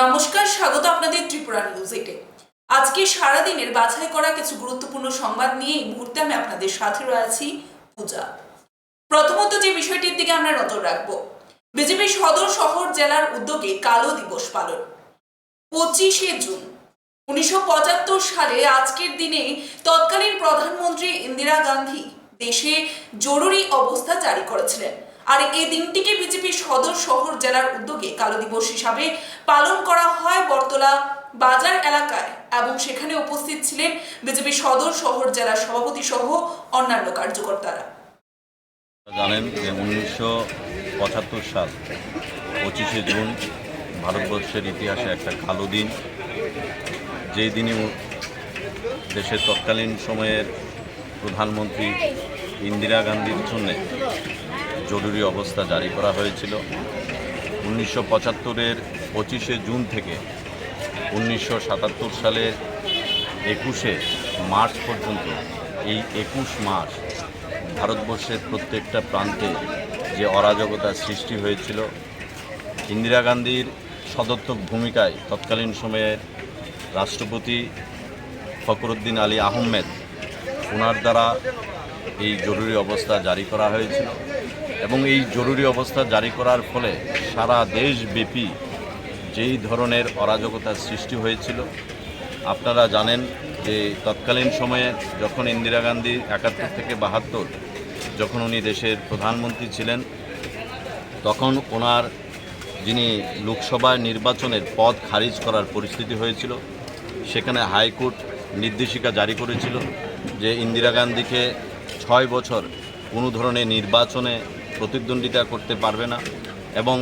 নমস্কার, স্বাগত আপনাদের ত্রিপুরা নিউজ এইটে আজকে সারাদিনের বাছাই করা কিছু গুরুত্বপূর্ণ সংবাদ নিয়ে এই মুহূর্তে আমি আপনাদের সাথে রয়েছি পূজা। প্রথমত যে বিষয়টির দিকে আমরা নজর রাখব, বিজেপি সদর শহর জেলার উদ্যোগে কালো দিবস পালন। পঁচিশে জুন, উনিশশো পঁচাত্তর সালে আজকের দিনে তৎকালীন প্রধানমন্ত্রী ইন্দিরা গান্ধী দেশে জরুরি অবস্থা জারি করেছিলেন। আর এই দিনটিকে বিজেপি সদর শহর জেলার উদ্যোগে কালো দিবস হিসাবে পালন করা হয় বর্তলা বাজার এলাকায় এবং সেখানে উপস্থিত ছিলেন বিজেপি সদর শহর জেলার সভাপতি সহ অন্যান্য কার্যকর্তারা। জানেন যে উনিশশো পঁচাত্তর সাল পঁচিশে জুন ভারতবর্ষের ইতিহাসে একটা কালো দিন। যেই দিনে দেশের তৎকালীন সময়ের প্রধানমন্ত্রী ইন্দিরা গান্ধীর জন্য জরুরি অবস্থা জারি করা হয়েছিল। উনিশশো পঁচাত্তরের পঁচিশে জুন থেকে উনিশশো সাতাত্তর সালের একুশে মার্চ পর্যন্ত এই একুশ মাস ভারতবর্ষের প্রত্যেকটা প্রান্তে যে অরাজকতার সৃষ্টি হয়েছিল, ইন্দিরা গান্ধীর সদর্থক ভূমিকায় তৎকালীন সময়ের রাষ্ট্রপতি ফখরুদ্দিন আলী আহমেদ ওনার দ্বারা এই জরুরি অবস্থা জারি করা হয়েছিল। এবং এই জরুরি অবস্থা জারি করার ফলে সারা দেশব্যাপী যেই ধরনের অরাজকতার সৃষ্টি হয়েছিল, আপনারা জানেন যে তৎকালীন সময়ে যখন ইন্দিরা গান্ধী একাত্তর থেকে বাহাত্তর, যখন উনি দেশের প্রধানমন্ত্রী ছিলেন, তখন ওনার যিনি লোকসভা নির্বাচনের পদ খারিজ করার পরিস্থিতি হয়েছিল, সেখানে হাইকোর্ট নির্দেশিকা জারি করেছিল যে ইন্দিরা গান্ধীকে ছয় বছর কোনো ধরনের নির্বাচনে প্রতিদ্বন্দ্বিতা করতে পারবে না। এবং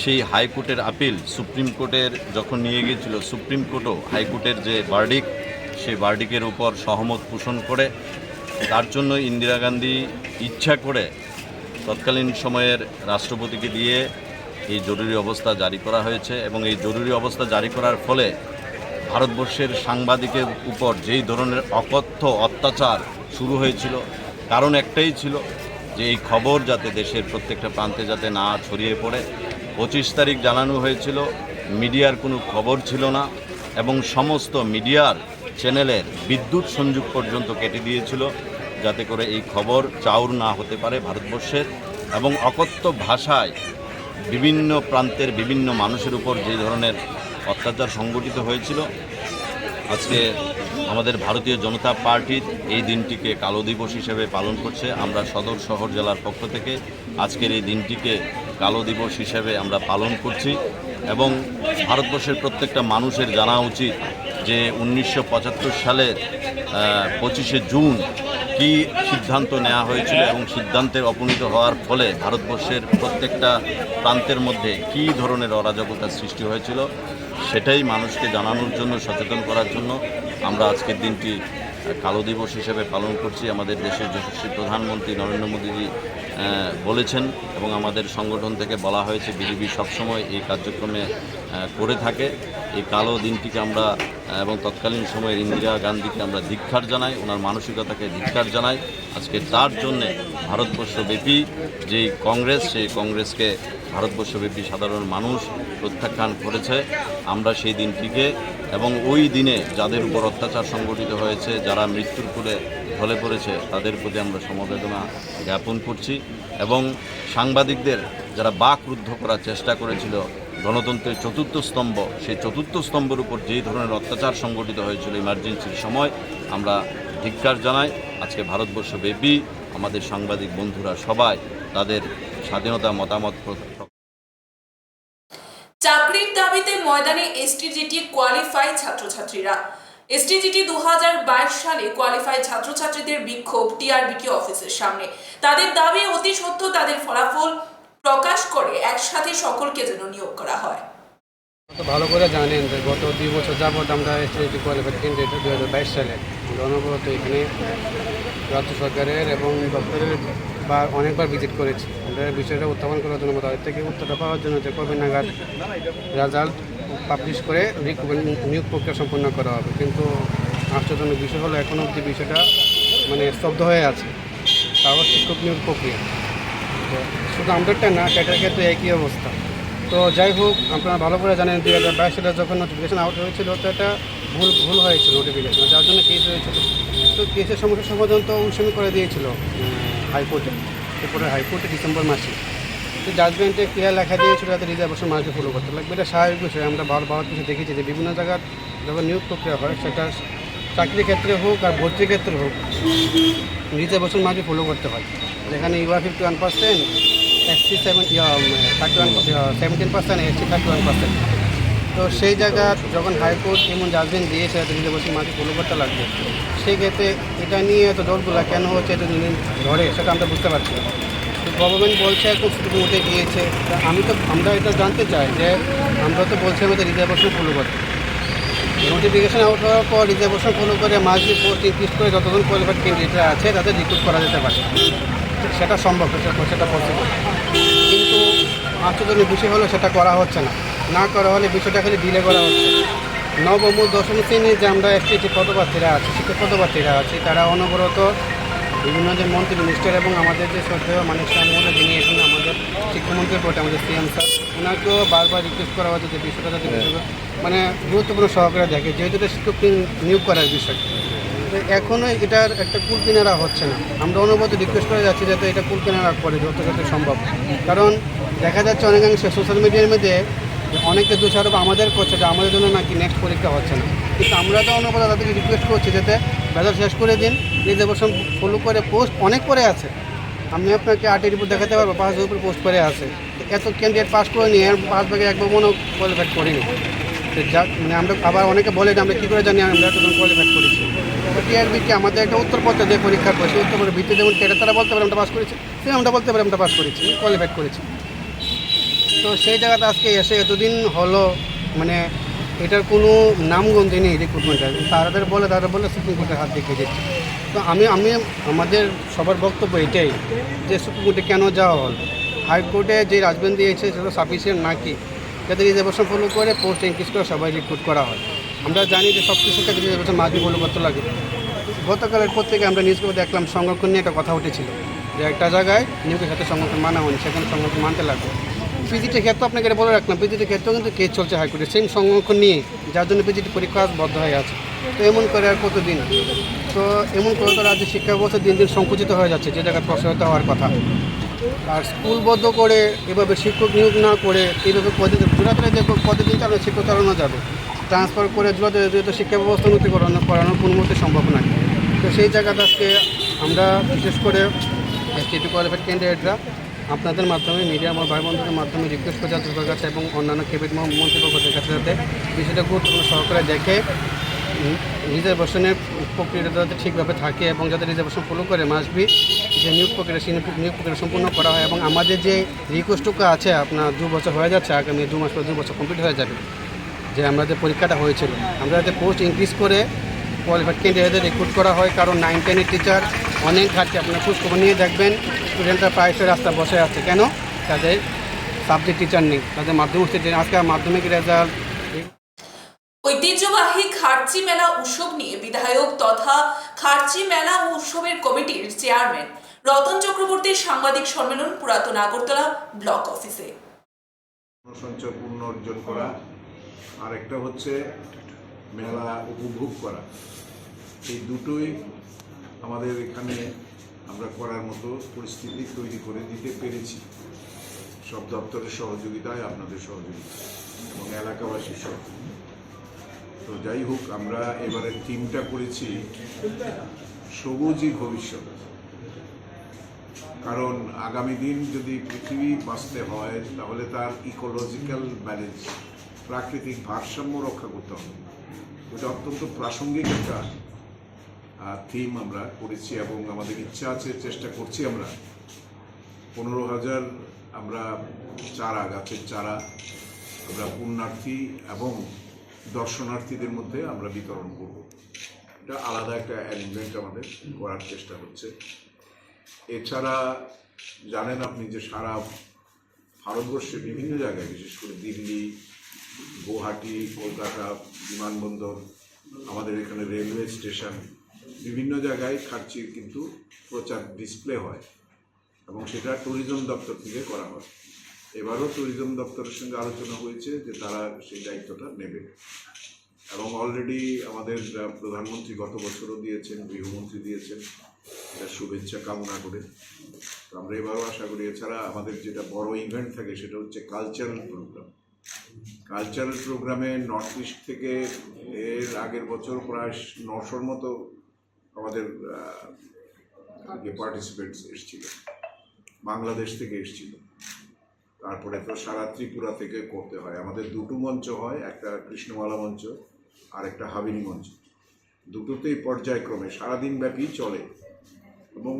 সেই হাইকোর্টের আপিল সুপ্রিম কোর্টের যখন নিয়ে গিয়েছিল, সুপ্রিম কোর্টও হাইকোর্টের যে বার্ডিক সেই বার্ডিকের উপর সহমত পোষণ করে, তার জন্য ইন্দিরা গান্ধী ইচ্ছা করে তৎকালীন সময়ের রাষ্ট্রপতিকে দিয়ে এই জরুরি অবস্থা জারি করা হয়েছে এবং এই জরুরি অবস্থা জারি করার ফলে ভারতবর্ষের সাংবাদিকের উপর যেই ধরনের অকথ্য অত্যাচার শুরু হয়েছিল, কারণ একটাই ছিল যে এই খবর যাতে দেশের প্রত্যেকটা প্রান্তে যাতে না ছড়িয়ে পড়ে, পঁচিশ তারিখ জানানো হয়েছিল, মিডিয়ার কোনো খবর ছিল না এবং সমস্ত মিডিয়ার চ্যানেলের বিদ্যুৎ সংযোগ পর্যন্ত কেটে দিয়েছিল যাতে করে এই খবর চাউর না হতে পারে ভারতবর্ষের এবং অকথ্য ভাষায় বিভিন্ন প্রান্তের বিভিন্ন মানুষের উপর যে ধরনের অত্যাচার সংগঠিত হয়েছিল আজকে আমাদের ভারতীয় জনতা পার্টির এই দিনটিকে কালো দিবস হিসেবে পালন করছে। আমরা সদর শহর জেলার পক্ষ থেকে আজকের এই দিনটিকে কালো দিবস হিসেবে আমরা পালন করছি এবং ভারতবর্ষের প্রত্যেকটা মানুষের জানা উচিত যে উনিশশো পঁচাত্তর সালের পঁচিশে জুন কি সিদ্ধান্ত নেওয়া হয়েছিল এবং সিদ্ধান্তের অপনীত হওয়ার ফলে ভারতবর্ষের প্রত্যেকটা প্রান্তের মধ্যে কী ধরনের অরাজকতার সৃষ্টি হয়েছিল সেটাই মানুষকে জানানোর জন্য, সচেতন করার জন্য আমরা আজকের দিনটি কালো দিবস হিসেবে পালন করছি। আমাদের দেশের যশস্বী প্রধানমন্ত্রী নরেন্দ্র মোদীজি বলেছেন এবং আমাদের সংগঠন থেকে বলা হয়েছে, বিজেপি সবসময় এই কার্যক্রমে করে থাকে। এই কালো দিনটিকে আমরা এবং তৎকালীন সময়ের ইন্দিরা গান্ধীকে আমরা ধিক্ষার জানাই, ওনার মানসিকতাকে ধিক্ষার জানাই। আজকে তার জন্যে ভারতবর্ষব্যাপী যেই কংগ্রেস, সেই কংগ্রেসকে ভারতবর্ষব্যাপী সাধারণ মানুষ প্রত্যাখ্যান করেছে। আমরা সেই দিনটিকে এবং ওই দিনে যাদের উপর অত্যাচার সংগঠিত হয়েছে, যারা মৃত্যুর করে ঢলে পড়েছে, তাদের প্রতি আমরা সমবেদনা জ্ঞাপন করছি এবং সাংবাদিকদের যারা বাক রুদ্ধ করার চেষ্টা করেছিল, গণতন্ত্রের চতুর্থ স্তম্ভ, সেই চতুর্থ স্তম্ভের উপর যেই ধরনের অত্যাচার সংগঠিত হয়েছিল ইমার্জেন্সির সময়, আমরা ধিক্কার জানাই। আজকে ভারতবর্ষব্যাপী আমাদের সাংবাদিক বন্ধুরা সবাই তাদের স্বাধীনতা মতামত চাকরির দাবিতে ময়দানে এসটিজিটি কোয়ালিফাই ছাত্রছাত্রীরা। এসটিজিটি দুহাজার বাইশ সালে কোয়ালিফাই ছাত্রছাত্রীদের বিক্ষোভ টিআরবিটি অফিসের সামনে। তাদের দাবি অতি সত্য, তাদের ফলাফল প্রকাশ করে একসাথে সকলকে যেন নিয়োগ করা হয়। ভালো করে জানেন যে গত দুই বছর যাবৎ আমরা এসটিএসি কোয়ালিফাইড ক্যান্ডিডেট দু হাজার বাইশ সালে। অনবরত এখানে রাজ্য সরকারের এবং দপ্তরের বা অনেকবার ভিজিট করেছি। আমরা বিষয়টা উত্থাপন করার জন্য তাদের থেকে উত্তরটা পাওয়ার জন্য যে কবে নাগাদ রেজাল্ট পাবলিশ করে নিয়োগ প্রক্রিয়া সম্পন্ন করা হবে। কিন্তু আশ্চর্যজনক বিষয় হলো এখনও অবধি বিষয়টা মানে স্তব্ধ হয়ে আছে। তাও শিক্ষক নিয়োগ প্রক্রিয়া। শুধু আমাদেরটা না সেটার ক্ষেত্রে একই অবস্থা। তো যাই হোক, আপনারা ভালো করে জানেন, দুই হাজার বাইশ সালে যখন নোটিফিকেশন আউট হয়েছিল, তো এটা ভুল ভুল হয়েছিল নোটিফিকেশন যার জন্য কেস হয়েছিল। তো কেসের সমস্যার সমাধান তো উসমি করে দিয়েছিল। হাইকোর্টে ত্রিপুরা হাইকোর্টে ডিসেম্বর মাসে। তো জাজমেন্টে ক্লিয়ার লেখা দিয়েছিল যাতে রিজার্ভেশন মার্কে ফলো করতে। লাগবে এটা স্বাভাবিক বিষয়, আমরা ভালো কিছু দেখেছি যে বিভিন্ন জায়গার যখন নিয়োগ প্রক্রিয়া হয়, সেটা চাকরির ক্ষেত্রে হোক আর ভর্তির ক্ষেত্রে হোক রিজার্ভেশন মার্কে ফলো করতে হয়। যেখানে UR fifty one percent SC seven thirty one seventeen percent SC thirty one percent তো সেই জায়গা যখন হাইকোর্ট এমন জাজমেন্ট দিয়েছে যাতে রিজার্ভেশন মার্কে ফলো করতে লাগবে? সেই ক্ষেত্রে এটা নিয়ে এত দলগুলো কেন হচ্ছে এত ধরে, সেটা আমরা বুঝতে পারছি না। গভর্নমেন্ট বলছে এখন সুপ্রিম কোর্টে গিয়েছে আমি তো, আমরা এটা জানতে চাই যে আমরা তো বলছি আমাদের রিজার্ভেশন ফলো করতে। নোটিফিকেশন আউট হওয়ার পর রিজার্ভেশন ফলো করে মাসলি পোস্ট ইনক্রিজ করে যতজন কোয়ালিফাইড ক্যান্ডিডেট আছে, তাদের রিক্রুট করা যেতে পারে। সেটা সম্ভব, সেটা পসিবল কিন্তু আশ্চর্যজনক বিষয় হলো সেটা করা হচ্ছে না। না করা হলে বিষয়টা খালি ডিলে করা হচ্ছে। নবম ও দশম শ্রেণির যে আমরা একটি পদপ্রার্থীরা আছি শিক্ষক পদপ্রার্থীরা আছি তারা অনবরত বিভিন্ন যে মন্ত্রী মিনিস্টার এবং আমাদের যে শ্রদ্ধেয় মহোদয় যিনি এখন আমাদের শিক্ষামন্ত্রীর পথে আমাদের সিএম স্যার ওনাকেও বারবার রিকোয়েস্ট করা হচ্ছে যে বিষয়টা যাতে মানে গুরুত্বপূর্ণ সহকারে দেখে যেহেতু এটা শিক্ষক নিয়োগ করার বিষয়। তো এখনও এটার একটা কুল কিনারা হচ্ছে না। আমরা অনুভূত রিকোয়েস্ট করে যাচ্ছি যাতে এটা কুল কিনারা করে যত যত সম্ভব। কারণ দেখা যাচ্ছে অনেকাংশে সোশ্যাল মিডিয়ার মধ্যে অনেকে দোষারোপ আমাদের করছে যে আমাদের জন্য নাকি নেক্সট পরীক্ষা হচ্ছে না। কিন্তু আমরা তো অনুভূত তাদেরকে রিকোয়েস্ট করছি যাতে বেজার শেষ করে দিন রিজার্ভেশন ফলো করে পোস্ট অনেক করে আছে। আমি আপনাকে আটের উপর দেখাতে পারব পাঁচ হাজার উপর পোস্ট করে আছে। এত ক্যান্ডিডেট পাস করে নিয়ে পাঁচ ভাগে একবার মনে কোয়ালিফাইড করিনি। যা মানে আমরা আবার অনেকে বলে যে আমরা কী করে জানি, আমরা এতজন কোয়ালিফাইড করেছি। টিআরবি কি আমাদের একটা উত্তরপত্র দিয়ে পরীক্ষা করেছি, উত্তরপত্রের ভিত্তি যেমন কেটে তারা বলতে পারে আমরা পাস করেছি সে আমরা বলতে পারি আমরা পাস করেছি কোয়ালিফাইড করেছি। তো সেই জায়গাতে আজকে এসে এতদিন হলো মানে এটার কোনো নামগন্ধি নেই রিক্রুটমেন্টের তাদের বলে, তারা বলে সুপ্রিম কোর্টের হাত দেখিয়ে দিচ্ছে। তো আমি আমি, আমাদের সবার বক্তব্য এটাই যে সুপ্রিম কোর্টে কেন যাওয়া হল? হাইকোর্টে যে রাজবেন দিয়েছে সেটা সাফিসিয়েন্ট নাকি? যাতে রিজার্ভেশন ফলো করে পোস্ট ইনক্রিজ করে সবাই রিক্রুট করা হয়। আমরা জানি যে সব কিছু ক্ষেত্রে রিজার্ভেশন মাঝে ফলো করতে লাগে। গতকালের থেকে আমরা নিউজ দেখলাম সংরক্ষণ নিয়ে একটা কথা উঠেছিল যে একটা জায়গায় নিয়োগের সাথে সংরক্ষণ মানা হয়নি, সেখানে সংরক্ষণ মানতে লাগবে। পিজিটির ক্ষেত্রে আপনাকে এটা বলে রাখলাম পিজিটির ক্ষেত্রেও কিন্তু কেস চলছে হাইকোর্টে সেম সংরক্ষণ নিয়ে যার জন্য পিজিটি পরীক্ষা বদ্ধ হয়ে আছে। তো এমন করে আর কতদিন? তো এমন করে তো রাজ্যের শিক্ষা ব্যবস্থা দিন দিন সংকুচিত হয়ে যাচ্ছে, যে জায়গায় প্রসারিত হওয়ার কথা। আর স্কুল বদ্ধ করে এভাবে শিক্ষক নিয়োগ না করে এইভাবে পদে জোড়াতে যে পদে দিন চালানো শিক্ষক চালানো যাবে। ট্রান্সফার করে জোড়াতে যেহেতু শিক্ষা ব্যবস্থা উন্নতি করানো করানোর কোনো মতে সম্ভব নয়। তো সেই জায়গাটা আজকে আমরা বিশেষ করে এসটিটি কোয়ালিফাইড ক্যান্ডিডেটরা আপনাদের মাধ্যমে মিডিয়া আমার ভাই বন্ধুদের মাধ্যমে রিকোয়েস্ট করছে আপনাদের কাছে এবং অন্যান্য কেবিনেট মন্ত্রীপক্ষদের কাছে যাতে বিষয়টা গুরুত্বপূর্ণ সহকারে দেখে রিজার্ভেশনের প্রক্রিয়াটা যাতে ঠিকভাবে থাকে এবং যাতে রিজার্ভেশন ফলো করে মাসবি, যে নিয়োগ প্রক্রিয়া, সেই নিয়োগ প্রক্রিয়া সম্পূর্ণ করা হয় এবং আমাদের যে রিকোয়েস্টটুকু আছে আপনার দু বছর হয়ে যাচ্ছে, আগামী দু মাস পর দু বছর কমপ্লিট হয়ে যাবে, যে আমরা যে পরীক্ষাটা হয়েছিল। আমরা যাতে পোস্ট ইনক্রিজ করে কোয়ালিফাইড ক্যান্ডিডেটদের রিক্রুট করা হয় কারণ নাইন টেনের টিচার অনেক ঘাটছে আপনার খোঁজ খবর নিয়ে দেখবেন স্টুডেন্টরা প্রায়শই রাস্তা বসে আছে। কেন? তাদের সাবজেক্ট টিচার নেই তাদের মাধ্যমিক টিচার আজকে মাধ্যমিক রেজাল্ট ঐতিহ্যবাহী খার্চি মেলা উৎসব নিয়ে বিধায়ক তথা খার্চি মেলা উৎসবের কমিটির চেয়ারম্যান রতন চক্রবর্তীর সাংবাদিক সম্মেলন পুরাতন আগরতলা ব্লক অফিসে। সঞ্চয় পূর্ণ অর্জন করা। আর একটা হচ্ছে মেলা উপভোগ করা। এই দুটোই আমাদের এখানে আমরা করার মতো পরিস্থিতি তৈরি করে দিতে পেরেছি। সব দপ্তরের সহযোগিতায় আপনাদের সহযোগিতা এবং এলাকাবাসীর সহযোগিতা তো যাই হোক, আমরা এবারে থিমটা করেছি সবুজই ভবিষ্যৎ। কারণ আগামী দিন যদি পৃথিবী বাঁচতে হয়, তাহলে তার ইকোলজিক্যাল ব্যালেন্স প্রাকৃতিক ভারসাম্য রক্ষা করতে হবে। এটা অত্যন্ত প্রাসঙ্গিক একটা থিম আমরা করেছি এবং আমাদের ইচ্ছা আছে, চেষ্টা করছি আমরা। পনেরো হাজার আমরা চারা, গাছের চারা আমরা পুণ্যার্থী এবং দর্শনার্থীদের মধ্যে আমরা বিতরণ করব। এটা আলাদা একটা অ্যারেঞ্জমেন্ট আমাদের করার চেষ্টা হচ্ছে। এছাড়া জানেন আপনি যে সারা ভারতবর্ষে বিভিন্ন জায়গায়, বিশেষ করে দিল্লি, গুয়াহাটি, কলকাতা, বিমানবন্দর, আমাদের এখানে রেলওয়ে স্টেশন বিভিন্ন জায়গায় খার্চির কিন্তু প্রচার ডিসপ্লে হয় এবং সেটা ট্যুরিজম দপ্তর থেকে করা হয়। এবারও ট্যুরিজম দপ্তরের সঙ্গে আলোচনা হয়েছে যে তারা সেই দায়িত্বটা নেবে। এবং অলরেডি আমাদের প্রধানমন্ত্রী গত বছরও দিয়েছেন, গৃহমন্ত্রী দিয়েছেন। এটা শুভেচ্ছা কামনা করে। তো আমরা এবারও আশা করি, এছাড়া আমাদের যেটা বড় ইভেন্ট থাকে সেটা হচ্ছে কালচারাল প্রোগ্রাম কালচারাল প্রোগ্রামে নর্থ ইস্ট থেকে এর আগের বছর প্রায় নশোর মতো আমাদের যে পার্টিসিপেন্টস এসেছিল। বাংলাদেশ থেকে এসেছিল। তারপরে তো সারা ত্রিপুরা থেকে করতে হয়। আমাদের দুটো মঞ্চ হয়, একটা কৃষ্ণমালা মঞ্চ, আর একটা হাবিনী মঞ্চ। দুটোতেই পর্যায়ক্রমে সারাদিন ব্যাপী চলে। এবং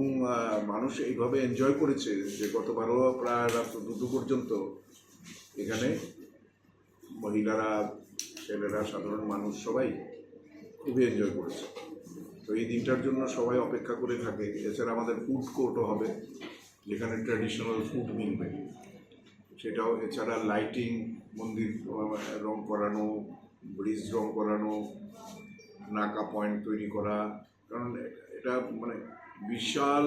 মানুষ এইভাবে এনজয় করেছে যে গতবারও প্রায় রাত দুটো পর্যন্ত এখানে মহিলারা, ছেলেরা, সাধারণ মানুষ সবাই খুবই এনজয় করেছে। তো এই দিনটার জন্য সবাই অপেক্ষা করে থাকে। এছাড়া আমাদের ফুড কোর্টও হবে, যেখানে ট্র্যাডিশনাল ফুড মিলবে। সেটাও, এছাড়া লাইটিং মন্দির রং করানো ব্রিজ রং করানো, নাকা পয়েন্ট তৈরি করা, কারণ এটা মানে বিশাল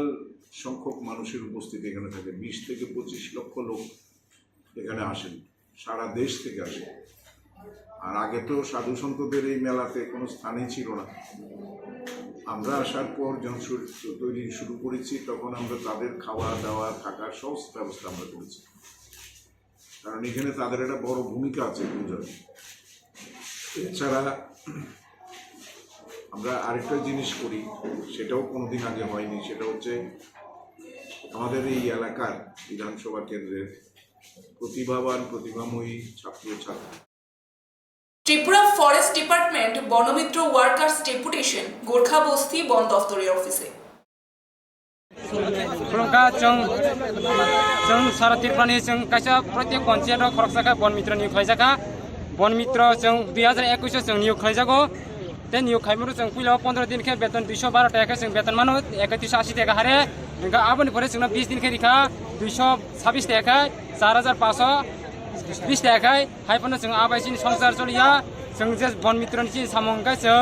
সংখ্যক মানুষের উপস্থিতি এখানে থাকে। বিশ থেকে পঁচিশ লক্ষ লোক এখানে আসেন, সারা দেশ থেকে আসে আর আগে তো সাধু সন্তদের এই মেলাতে কোনো স্থানই ছিল না। আমরা আসার পর যখন তৈরি শুরু করেছি, তখন আমরা তাদের খাওয়া দাওয়া থাকার সব ব্যবস্থা আমরা করেছি। কারণ এখানে তাদের একটা বড় ভূমিকা আছে পুজোয় এছাড়া আমরা আরেকটা জিনিস করি, সেটাও কোনোদিন আগে হয়নি, সেটা হচ্ছে আমাদের এই এলাকার বিধানসভা কেন্দ্রের প্রতিভাবান, প্রতিভাময়ী ছাত্র ছাত্রী Tripura forest department Banamitra workers deputation Gorkha বস্তি বন দফতরের অফিসে खुलुमखा जों जों सारा त्रिपुरानि जों कायसा प्रत्येक पन्चायतआव खरगसाखा बन मित्र नियोग खालायजाखा बन मित्र जों दुई हाजार एकुइसआव जों नियोग खालायजागौ ते नियोग खालामो जों पहिलाव पन्ध्र दिनखे बेतन दुइस बार टाका जों बेतन मानो एकत्रिस आसि टाका हारे ओमफ्राय आबोनिफ्राय जोंना बिस दिनखे रिखा दुइस ছাব্বিশ টাকা চার হাজার পাঁচশ बिस्ताखाय हायपना जों आबायसिन संसार सलिया जों जे बन मित्रनि सामंखाय जों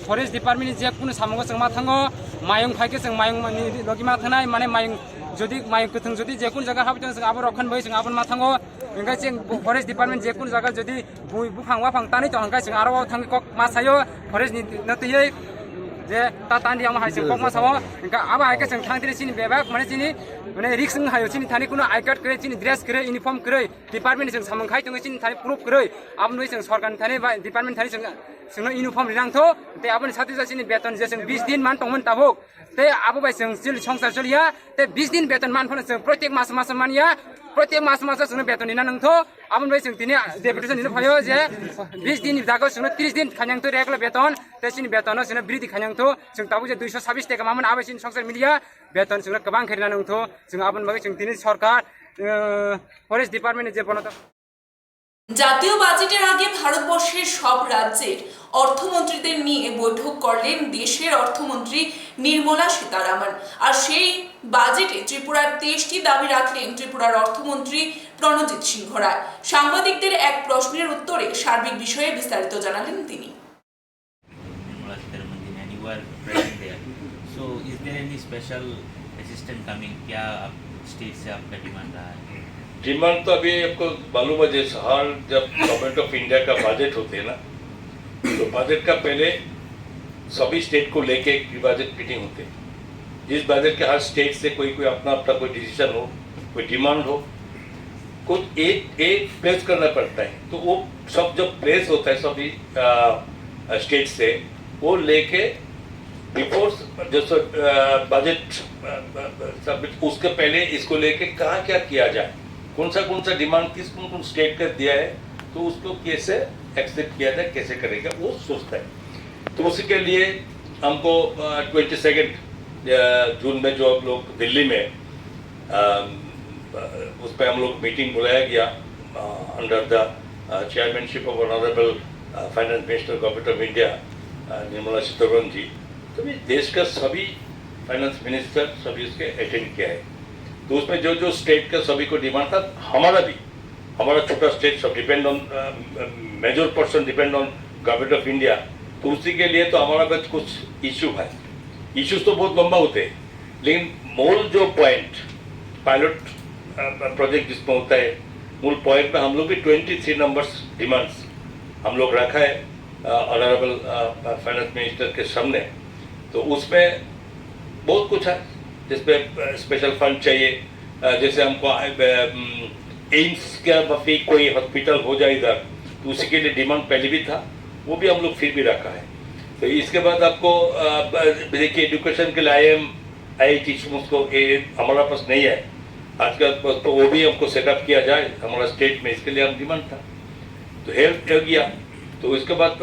फरेस्ट डिपार्टमेन्टनि जेखुनु सामंखौ जों मा थाङो मायं फायखो जों मायंनि लगि मा थांनाय माने मायं যদি মাই কোথাও যদি যে কোনো জায়গা হাবি जों আবার রক্ষণ বই जों আবার মা থাঙ্গো ओंखाय जों फरेस्ट डिपार्टमेन्ट जे কোনো জায়গা যদি বইবু ফাংবা ফাংতাनै তো ओंखाय जों आरो थाङो मा सायो फरेस्ट नतयै যে তা তান্দি আমার হাইছে। কমা সাবো ইনকা আবার আইকে সং থাং দিলে চিনি বেবাক মানে চিনি মানে রিক্স সং হাইও চিনি থানি কোনো আই কার্ড করে চিনি ড্রেস করে ইউনিফর্ম করে ডিপার্টমেন্ট সং সামং খাই তুমি চিনি থানি প্রুফ করে আপ নই সং সরকার থানি বা ডিপার্টমেন্ট থানি সং সং ইউনিফর্ম রিনাং তো তে আপনি ছাত্র চিনি বেতন যে সং 20 দিন মান তমন তাবুক তে আবু বাই সং সংসার চলিয়া তে 20 দিন বেতন মান ফোন সং প্রত্যেক মাস মাস মানিয়া প্রতি মাস মাসে শুনে বেতন নিনা নংথ। আমন ভাই সিং তিনি ডেপুটেশন নিনা ফায়ো যে 20 দিন দাগো শুনে 30 দিন খাঞ্জাং তো রেগল বেতন তেসিন বেতন শুনে বৃদ্ধি খাঞ্জাং তো সিং তাবু যে 226 টাকা মামন আবে সিন সংসার মিলিয়া বেতন শুনে কবাং খেরিনা নংথ। সিং আমন ভাই সিং তিনি সরকার ফরেস্ট ডিপার্টমেন্ট যে বনত জাতীয় বাজেটের আগে ভারতবর্ষের সব রাজ্যের অর্থমন্ত্রীদের নিয়ে বৈঠক করলেন দেশের অর্থমন্ত্রী নির্মলা সীতারামন আর সেই বাজেটে ত্রিপুরার তেইশটি দাবি রাখলেন ত্রিপুরার অর্থমন্ত্রী প্রণজিৎ সিংহ রায় সাংবাদিকদের এক প্রশ্নের উত্তরে সার্বিক বিষয়ে বিস্তারিত জানালেন তিনি Nirmala Sitharaman ji and you are present there. So is there any special assistant coming? क्या आप स्टेट से आपका डिमांड रहा है डिमांड तो अभी आपको मालूम है जैसे हर जब गवर्नमेंट ऑफ़ इंडिया का बजट होते हैं ना तो बजट का पहले सभी स्टेट को लेके बजट मीटिंग होते हैं। जिस बजट के हर स्टेट से कोई कोई अपना अपना कोई डिसीज़न हो, कोई डिमांड हो, कुछ एक एक प्लेस करना पड़ता है। तो वो सब जब प्लेस होता है, सभी स्टेट से, वो लेके बिफोर जैसे बजट उसके पहले इसको लेके कहाँ क्या किया जाए। कौन सा कौन सा डिमांड किस कौन कौन स्टेट का दिया है तो उसको कैसे एक्सेप्ट किया जाए, कैसे करेगा, वो सोचता है। तो उसी के लिए हमको ट्वेंटी सेकेंड जून में जो हम लोग दिल्ली में उस पर हम लोग मीटिंग बुलाया गया under the chairmanship of honourable finance minister government of India Nirmala Sitharaman ji. तो भी देश का सभी फाइनेंस मिनिस्टर सभी उसके अटेंड किया है। तो उसमें जो जो स्टेट का सभी को डिमांड था, हमारा भी। हमारा छोटा स्टेट सब depend on major person depend on government of India तो उसी के लिए तो हमारा कुछ कुछ इशू है। इश्यूज़ तो बहुत लंबा होते हैं। लेकिन मूल जो पॉइंट पायलट प्रोजेक्ट जिसमें होता है, मूल पॉइंट में हम लोग भी ट्वेंटी थ्री नंबर्स डिमांड्स हम लोग रखा है ऑनरेबल फाइनेंस मिनिस्टर के सामने। तो उसमें बहुत कुछ है। जिसपे स्पेशल फंड चाहिए। जैसे हमको एम्स का मफी कोई हॉस्पिटल हो जाए इधर तो उसी के लिए डिमांड पहले भी था, वो भी हम लोग फिर भी रखा है। तो इसके बाद आपको देखिए एजुकेशन के लिए आई एम आई टी उसको हमारा पास नहीं है। आजकल तो वो भी हमको सेटअप किया जाए, हमारा स्टेट में इसके लिए हम डिमांड था। तो हेल्थ हो गया। तो इसके बाद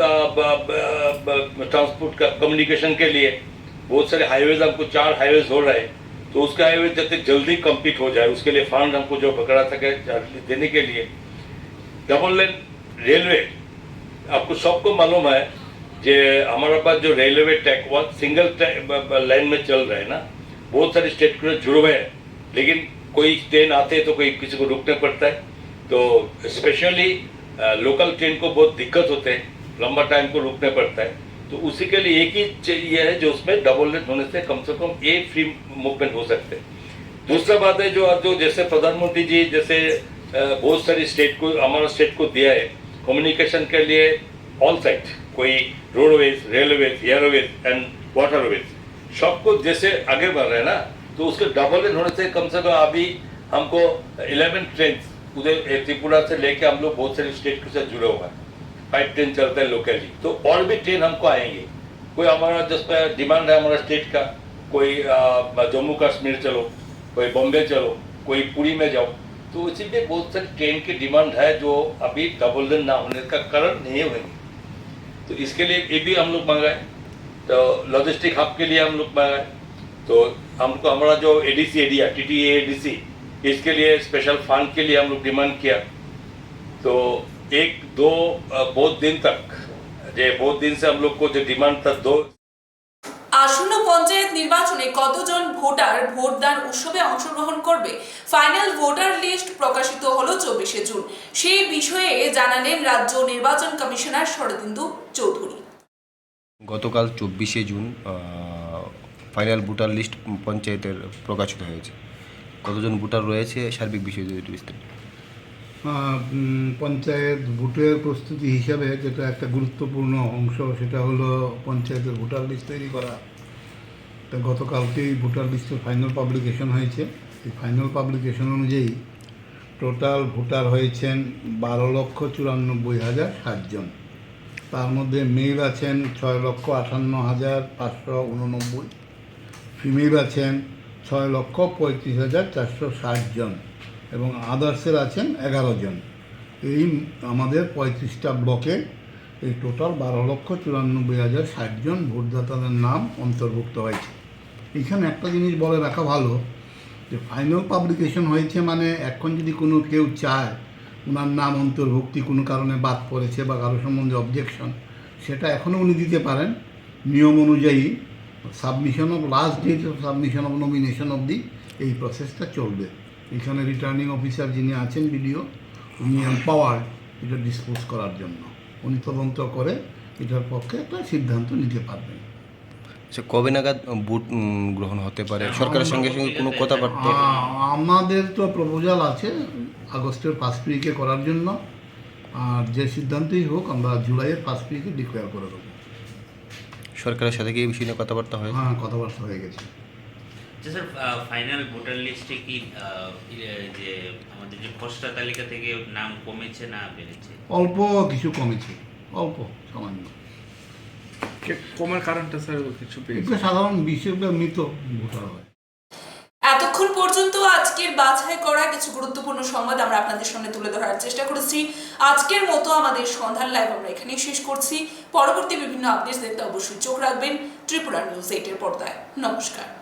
ट्रांसपोर्ट का कम्युनिकेशन के लिए बहुत सारे हाईवेज हमको चार हाईवेज हो रहे हैं। तो उसका हाईवे जब जल्दी कंप्लीट हो जाए, उसके लिए फंड हमको जो पकड़ा था के देने के लिए। डबल लेन रेलवे आपको सबको मालूम है जे हमारे पास जो railway track one single line में चल रहा है ना, बहुत सारे स्टेट को जुड़े हुए हैं। लेकिन कोई ट्रेन आते तो कोई किसी को रुकने पड़ता है। तो स्पेशली लोकल ट्रेन को बहुत दिक्कत होते हैं, लंबा टाइम को रुकने पड़ता है। तो उसी के लिए एक ही चाहिए है जो उसमें डबल लेन होने से कम से कम एक फ्री मूवमेंट हो सकते दूसरा बात है जो जो जैसे प्रधानमंत्री जी जैसे बहुत सारी स्टेट को, हमारा स्टेट को दिया है। कम्युनिकेशन के लिए ऑल साइड कोई roadways railways airways and waterways सबको जैसे आगे बढ़ रहे हैं ना तो उसके डबल लेन होने से कम से कम अभी हमको 11 ट्रेन उधर त्रिपुरा से लेके हम लोग बहुत सारे स्टेट के साथ जुड़े हुए हैं। फाइव ट्रेन चलते हैं लोकली तो और भी ट्रेन हमको आएँगे। कोई हमारा जिस पर डिमांड है हमारा स्टेट का, कोई जम्मू कश्मीर चलो, कोई बॉम्बे चलो, कोई पुरी में जाओ तो इसीलिए बहुत सारी ट्रेन की डिमांड है जो अभी डबल लेन ना होने का कारण नहीं होंगे तो इसके लिए ये भी हम लोग मंगाए तो लॉजिस्टिक हब के लिए हम लोग मंगाए तो हमको हमारा जो A D ADC area T T इसके लिए स्पेशल फंड के लिए हम लोग डिमांड किया। तो एक दो अ, बहुत दिन तक जे बहुत दिन से हम लोग को जो डिमांड था दो আসন্ন পঞ্চায়েত নির্বাচনে কতজন ভোটার ভোটদান উৎসবে অংশগ্রহণ করবে ফাইনাল ভোটার লিস্ট প্রকাশিত হলো চব্বিশে জুন সেই বিষয়ে জানালেন রাজ্য নির্বাচন কমিশনার শরদিন্দু চৌধুরী গতকাল চব্বিশে জুন ফাইনাল ভোটার লিস্ট পঞ্চায়েতের প্রকাশিত হয়েছে কতজন ভোটার রয়েছে সার্বিক বিষয় যদি একটু বিস্তারিত আহ, উম, পঞ্চায়েত ভোটের প্রস্তুতি হিসাবে যেটা একটা গুরুত্বপূর্ণ অংশ, সেটা হলো পঞ্চায়েতের ভোটার লিস্ট তৈরি করা। তা গতকালকেই ভোটার লিস্টের ফাইনাল পাবলিকেশন হয়েছে। এই ফাইনাল পাবলিকেশন অনুযায়ী টোটাল ভোটার হয়েছেন বারো লক্ষ চুরানব্বই হাজার সাতজন তার মধ্যে মেল আছেন ছয় লক্ষ আটান্ন হাজার পাঁচশো উননব্বই। ফিমেল আছেন ছয় লক্ষ পঁয়ত্রিশ হাজার চারশো ষাট জন। এবং আদার্সের আছেন এগারো জন। এই আমাদের পঁয়ত্রিশটা ব্লকে এই টোটাল বারো লক্ষ চুরানব্বই হাজার ষাটজন ভোটদাতাদের নাম অন্তর্ভুক্ত হয়েছে। এখানে একটা জিনিস বলে রাখা ভালো, যে ফাইনাল পাবলিকেশন হয়েছে মানে এখন যদি কোনো কেউ চায় ওনার নাম অন্তর্ভুক্তি, কোনো কারণে বাদ পড়েছে বা কারও সম্বন্ধে অবজেকশন সেটা এখনও উনি দিতে পারেন। নিয়ম অনুযায়ী submission of last date of submission of nomination অবধি এই প্রসেসটা চলবে। এখানে রিটার্নিং অফিসার যিনি আছেন বিডিও উনি এম্পাওয়ার্ড এটা ডিসপোজ করার জন্য। উনি তদন্ত করে এটার পক্ষে একটা সিদ্ধান্ত নিতে পারবেন। সে কবে নাগাদ ভোট গ্রহণ হতে পারে? সরকারের সঙ্গে সঙ্গে কোনো কথাবার্তা? আমাদের তো প্রপোজাল আছে আগস্টের ফার্স্ট উইকে করার জন্য। আর যে সিদ্ধান্তই হোক আমরা জুলাইয়ের ফার্স্ট উইকে ডিক্লেয়ার করে দেবো। সরকারের সাথে কি এই বিষয় নিয়ে কথাবার্তা হয়? হ্যাঁ কথাবার্তা হয়ে গেছে। আচ্ছা স্যার ফাইনাল ভোটার লিস্টে কি ইয়ে- যে আমাদের যে খসড়া তালিকা থেকে নাম কমেছে না বেড়েছে? অল্প কিছু কমেছে অল্প সামান্য। কমার কারণটা স্যার কিছু সাধারণ বিশেষভাবে মৃত ভোটার হয়। এতক্ষণ পর্যন্ত আজকের বাছাই করা কিছু গুরুত্বপূর্ণ সংবাদ আমরা আপনাদের সামনে তুলে ধরার চেষ্টা করেছি। আজকের মতো আমাদের সন্ধ্যার লাইভ আমরা এখানেই শেষ করছি। পরবর্তী বিভিন্ন আপডেটস দেখতে অবশ্যই চোখ রাখবেন ত্রিপুরা নিউজ এইটের পর্দায়। নমস্কার।